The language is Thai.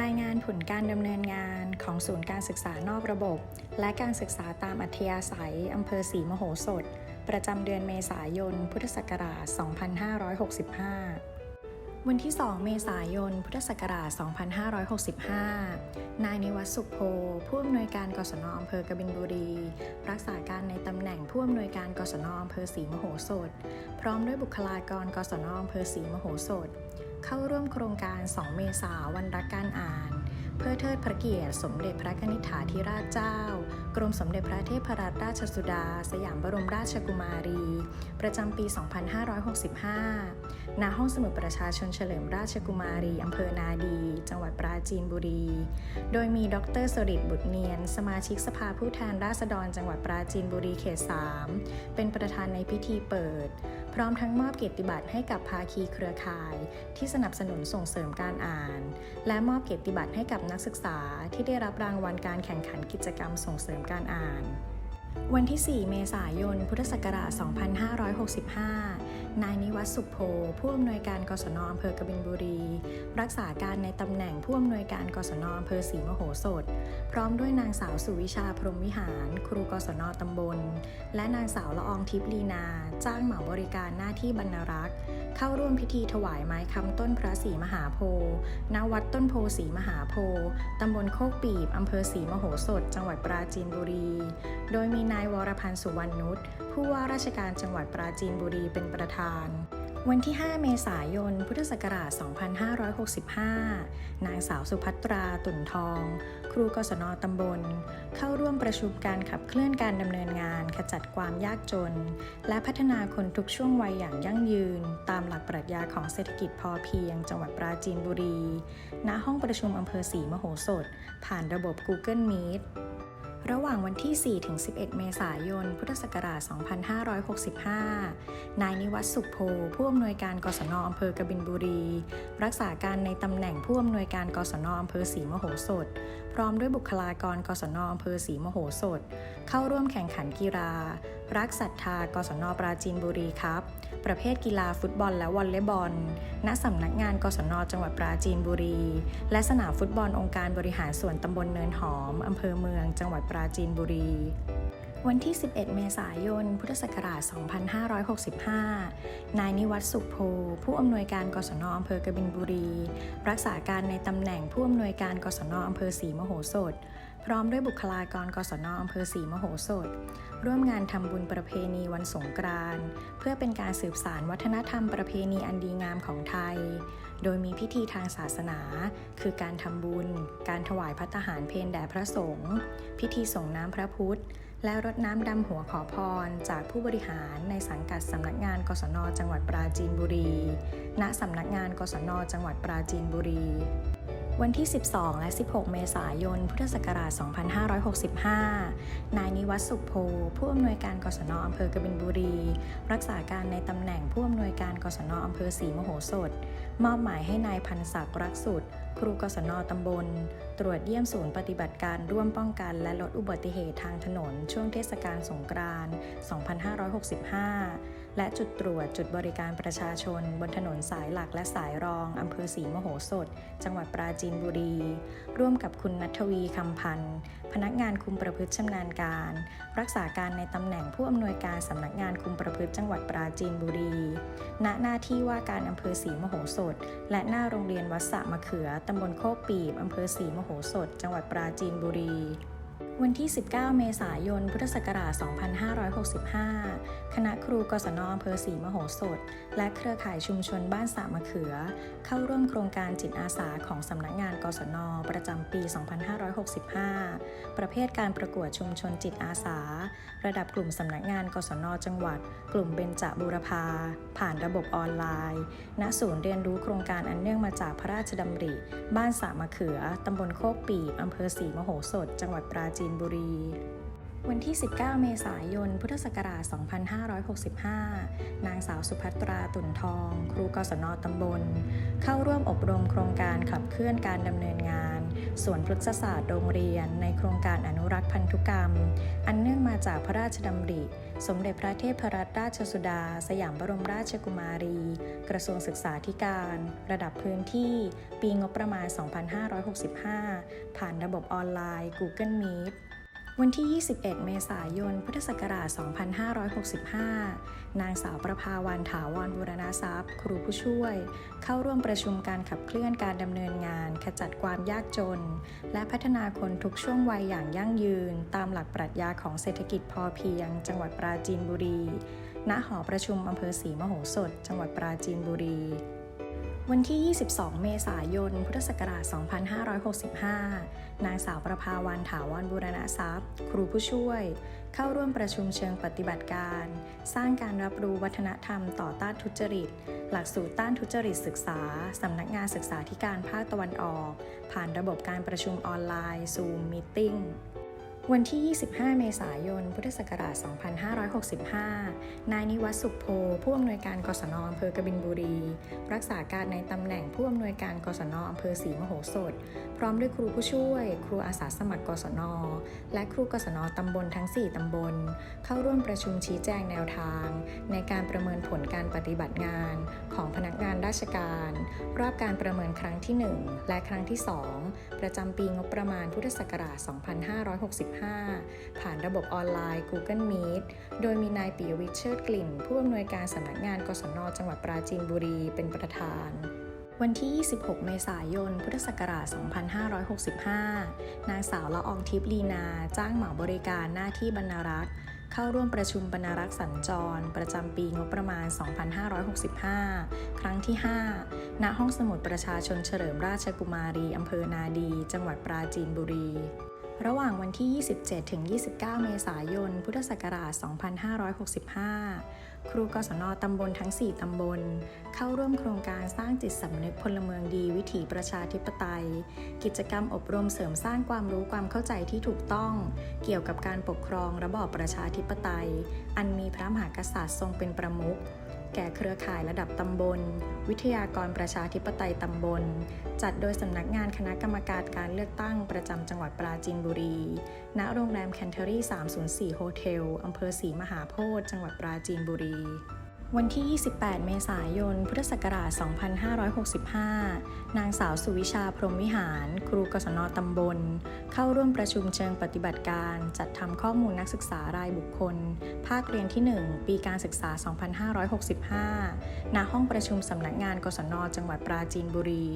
รายงานผลการดำเนินงานของศูนย์การศึกษานอกระบบ และการศึกษาตามอัธยาศัยอำเภอศรีมโหสถ ประจำเดือนเมษายน พุทธศักราช 2565 วันที่ 2 เมษายน พุทธศักราช 2565 นายนิวัฒสุขโพ ผู้อำนวยการกศนอำเภอกบินบุรี รักษาการในตำแหน่งผู้อำนวยการกศนอำเภอศรีมโหสถ พร้อมด้วยบุคลากรกศนอำเภอศรีมโหสถ เข้าร่วมโครงการ 2 เมษาวันรักการอ่าน เพื่อเทิดพระเกียรติสมเด็จพระนิธิาธิราชเจ้า กรมสมเด็จพระเทพรัตนราชสุดา สยามบรมราชกุมารี ประจำปี 2565 ณ ห้องสมุดประชาชนเฉลิมราชกุมารีอำเภอนาดี ปราจีนบุรี โดยมีดรสริตบุตรเนียน สมาชิกสภาผู้แทนราษฎรจังหวัดปราจีนบุรีเขต 3 เป็นประธานในพิธีเปิด พร้อมทั้งมอบเกียรติบัตรให้กับภาคีเครือข่าย ที่สนับสนุนส่งเสริมการอ่าน และมอบเกียรติบัตรให้กับนักศึกษาที่ได้รับรางวัลการแข่งขันกิจกรรมส่งเสริมการอ่าน วันที่ 4 เมษายน พุทธศักราช 2565 นายนิวัฒสุขโพผู้อำนวยการกศนอำเภอกบินบุรี รักษาการในตำแหน่งผู้อำนวยการกศนอำเภอศรีมโหสถ พร้อมด้วยนางสาวสุวิชาพรหมวิหาร ครูกศนตำบล และนางสาวละอองทิพย์ลีนา จ้างเหมาบริการหน้าที่บรรณรักษ์ เข้าร่วมพิธีถวายไม้คำต้นพระศรีมหาโพธิ์ณวัดต้นโพศรีมหาโพธิ์ตำบลโคกปีบอำเภอศรีมโหสถ จังหวัดปราจีนบุรี โดยมีนายวรพันธ์สุวรรณนุชผู้ว่าราชการจังหวัดปราจีนบุรีเป็นประธาน วันที่ 5 เมษายน พุทธศักราช 2565 นางสาวสุภัตรา ตุ่นทอง ครูกศนตำบล เข้าร่วมประชุมการขับเคลื่อนการดำเนินงาน ขจัดความยากจน และพัฒนาคนทุกช่วงวัยอย่างยั่งยืน ตามหลักปรัชญาของเศรษฐกิจพอเพียง จังหวัดปราจีนบุรี ณ ห้องประชุมอำเภอศรีมโหสถ ผ่านระบบ Google Meet ระหว่างวันที่ 4 ถึง 11 เมษายน พุทธศักราช 2565 นายนิวัฒน์สุขโพ ผู้อำนวยการกศนอำเภอกบินบุรี รักษาการในตำแหน่งผู้อำนวยการกศนอำเภอศรีมโหสถ พร้อมด้วยบุคลากรกศนอำเภอศรีมโหสถ เข้าร่วมแข่งขันกีฬา รักศรัทธากศนปราจีนบุรีครับ ประเภทกีฬาฟุตบอลและวอลเลย์บอล ณ สำนักงานกศนจังหวัดปราจีนบุรี และสนามฟุตบอลองค์การบริหารส่วนตำบลเนินหอม อำเภอเมืองจังหวัดปราจีนบุรี วันที่ 11 เมษายน พุทธศักราช 2565 นายนิวัฒน์สุขโพผู้อำนวยการกศนอำเภอกบินบุรี รักษาการในตำแหน่งผู้อำนวยการกศนอำเภอศรีมโหสถ พร้อมด้วยบุคลากรกศนอำเภอศรีมโหสถ ร่วมงานทำบุญประเพณีวันสงกรานต์เพื่อเป็นการสืบสานวัฒนธรรมประเพณีอันดีงามของไทย โดยมีพิธีทางศาสนา คือการทำบุญ การถวายพัตตาหารเพนแด่พระสงฆ์พิธีส่งน้ำพระพุทธ และรดน้ำดำหัวขอพร จากผู้บริหารในสังกัดสำนักงานกศนจังหวัดปราจีนบุรี ณสำนักงานกศนจังหวัดปราจีนบุรี วันที่ 12 และ 16 เมษายน พุทธศักราช 2565 นายนิวัฒน์สุขโพ ผู้อำนวยการกศนอำเภอกบินบุรี รักษาการในตำแหน่งผู้อำนวยการกศนอำเภอศรีมโหสถ มอบหมายให้นายพันศักดิ์รักสุด ครูกศนตำบล ตรวจเยี่ยมศูนย์ปฏิบัติการร่วมป้องกัน และลดอุบัติเหตุทางถนน ช่วงเทศกาลสงกรานต์ 2565 และจุดตรวจจุดบริการประชาชน บนถนนสายหลักและสายรองอำเภอศรีมโหสถ จังหวัดปราจีนบุรี ร่วมกับคุณนัทวีคำพันธ์ พนักงานคุมประพฤติชำนาญการ รักษาการในตำแหน่งผู้อำนวยการสำนักงานคุมประพฤติจังหวัดปราจีนบุรี ณ หน้าที่ว่าการอำเภอศรีมโหสถ และหน้าโรงเรียนวัดสะมะเขือตำบลโคกปีบอำเภอศรีมโหสถ จังหวัดปราจีนบุรี วันที่ 19 เมษายน พุทธศักราช 2565 คณะครูกศนอำเภอศรีมโหสถ และเครือข่ายชุมชนบ้านสระมะเขือ เข้าร่วมโครงการจิตอาสาของสำนักงานกศน ประจำปี 2565 ประเภทการประกวดชุมชนจิตอาสา ระดับกลุ่มสำนักงานกศน จังหวัด กลุ่มเบญจบูรพา ผ่านระบบออนไลน์ ณ ศูนย์เรียนรู้โครงการอันเนื่องมาจากพระราชดำริ บ้านสระมะเขือ ตำบลโคกปีบอำเภอศรีมโหสถ จังหวัดปราจีนบุรี วันที่ 19 เมษายน พุทธศักราช 2565 นางสาวสุภัตราตุ่นทอง ครูกศนตำบล เข้าร่วมอบรมโครงการขับเคลื่อนการดำเนินงานสวนพฤกษศาสตร์โรงเรียน ในโครงการอนุรักษ์พันธุกรรม อันเนื่องมาจากพระราชดำริ สมเด็จพระเทพรัตนราชสุดา สยามบรมราชกุมารี กระทรวงศึกษาธิการ ระดับพื้นที่ ปีงบประมาณ 2565 ผ่านระบบออนไลน์ Google Meet วันที่ 21 เมษายน พุทธศักราช 2565 นางสาวประภาวันถาวรบูรณทรัพย์ ครูผู้ช่วย เข้าร่วมประชุมการขับเคลื่อนการดำเนินงาน ขจัดความยากจน และพัฒนาคนทุกช่วงวัยอย่างยั่งยืน ตามหลักปรัชญาของเศรษฐกิจพอเพียง จังหวัดปราจีนบุรี ณ หอประชุมอำเภอศรีมโหสถ จังหวัดปราจีนบุรี วันที่ 22 เมษายน พุทธศักราช 2565 นางสาวประภาวันถาวรบูรณทรัพย์ ครูผู้ช่วย เข้าร่วมประชุมเชิงปฏิบัติการ สร้างการรับรู้วัฒนธรรมต่อต้านทุจริต หลักสูตรต้านทุจริตศึกษา สำนักงานศึกษาธิการภาคตะวันออก ผ่านระบบการประชุมออนไลน์ Zoom Meeting วันที่ 25 เมษายน พุทธศักราช 2565 นายนิวัฒสุขโพ ผู้อำนวยการกศนอำเภอกบินบุรี รักษาการในตำแหน่งผู้อำนวยการกศนอำเภอศรีมโหสถ พร้อมด้วยครูผู้ช่วย ครูอาสาสมัครกศน และครูกศนตำบลทั้ง 4 ตำบล เข้าร่วมประชุมชี้แจงแนวทาง ในการประเมินผลการปฏิบัติงาน ของพนักงานราชการ รอบการประเมินครั้งที่ 1 และครั้งที่ 2 ประจำปีงบประมาณพุทธศักราช 2565ผ่านระบบออนไลน์ Google Meet โดยมีนายปิยวิทย์เชิดกลิ่น ผู้อำนวยการสำนักงานกศนจังหวัดปราจีนบุรีเป็นประธานวันที่ 26 เมษายน พุทธศักราช 2565 นางสาวละอองทิพย์ลีนา จ้างเหมาบริการหน้าที่บรรณารักษ์ เข้าร่วมประชุมบรรณารักษ์สัญจร ประจำปีงบประมาณ 2565 ครั้งที่ 5 ณ ห้องสมุดประชาชนเฉลิมราชกุมารี อำเภอนาดี จังหวัดปราจีนบุรี ระหว่างวันที่ 27 ถึง 29 เมษายน พุทธศักราช 2565 ครูกศนตำบลทั้ง 4 ตำบล เข้าร่วมโครงการสร้างจิตสำนึกพลเมืองดีวิถีประชาธิปไตย กิจกรรมอบรมเสริมสร้างความรู้ความเข้าใจที่ถูกต้อง เกี่ยวกับการปกครองระบอบประชาธิปไตย อันมีพระมหากษัตริย์ทรงเป็นประมุข แก่เครือข่ายระดับตำบล วิทยากรประชาธิปไตยตำบล จัดโดยสำนักงานคณะกรรมการการเลือกตั้งประจำจังหวัดปราจีนบุรี ณ โรงแรมแคนเทอรี่ 304 โฮเทล อำเภอศรีมหาโพธิ์ จังหวัดปราจีนบุรี วันที่ 28 เมษายน พุทธศักราช 2565 นางสาวสุวิชาพรหมวิหาร ครูกศนตำบล เข้าร่วมประชุมเชิงปฏิบัติการ จัดทำข้อมูลนักศึกษารายบุคคล ภาคเรียนที่ 1 ปีการศึกษา 2565 ณ ห้องประชุมสำนักงานกศนจังหวัดปราจีนบุรี